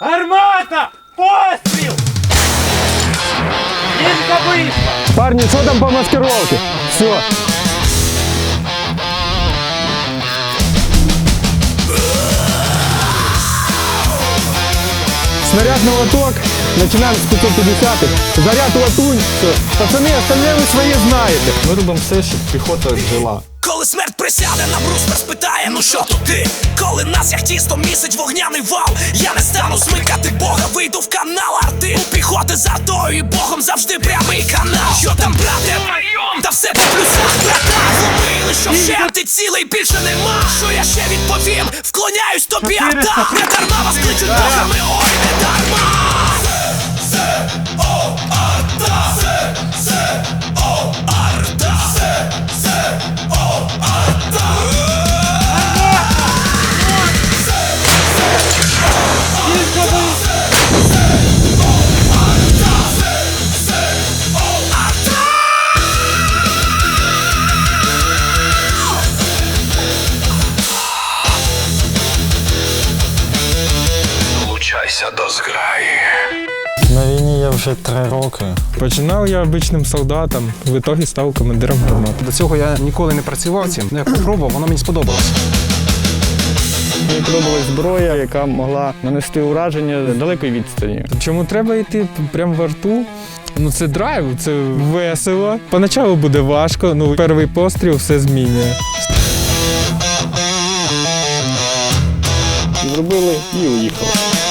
Гармата! Постріл! Жінка вийшла! Парни, что там по маскировке? Все. Снаряд на лоток. Начинаем с 550 Заряд латунь. Все. Пацаны, остальные вы свои знаете. Мы робимо все, щоб піхота жила. Коли смерть присяде на бруствер, спитає, ну що тут ти? Коли нас як тісто місить вогняний вал, я не стану смикати Бога, вийду в канал арти. У піхоти з артою і Богом завжди прямий канал. Що там, брате? Та все по плюсах, брата. Зумили, що ще ти цілий більше нема. Що я ще відповім? Вклоняюсь тобі, арта. Не дарма вас кличуть богами, ой, не дарма. Долучайся до зграї. На війні я вже три роки. Починав я обичним солдатом, в итоге став командиром гармати. До цього я ніколи не працював цим. Ну, я попробував, воно мені сподобалось. Мені подобалась зброя, яка могла нанести ураження з далекої відстані. Чому треба йти прямо в арту? Ну це драйв, це весело. Поначалу буде важко, ну перший постріл все змінює. Зробили і уїхали.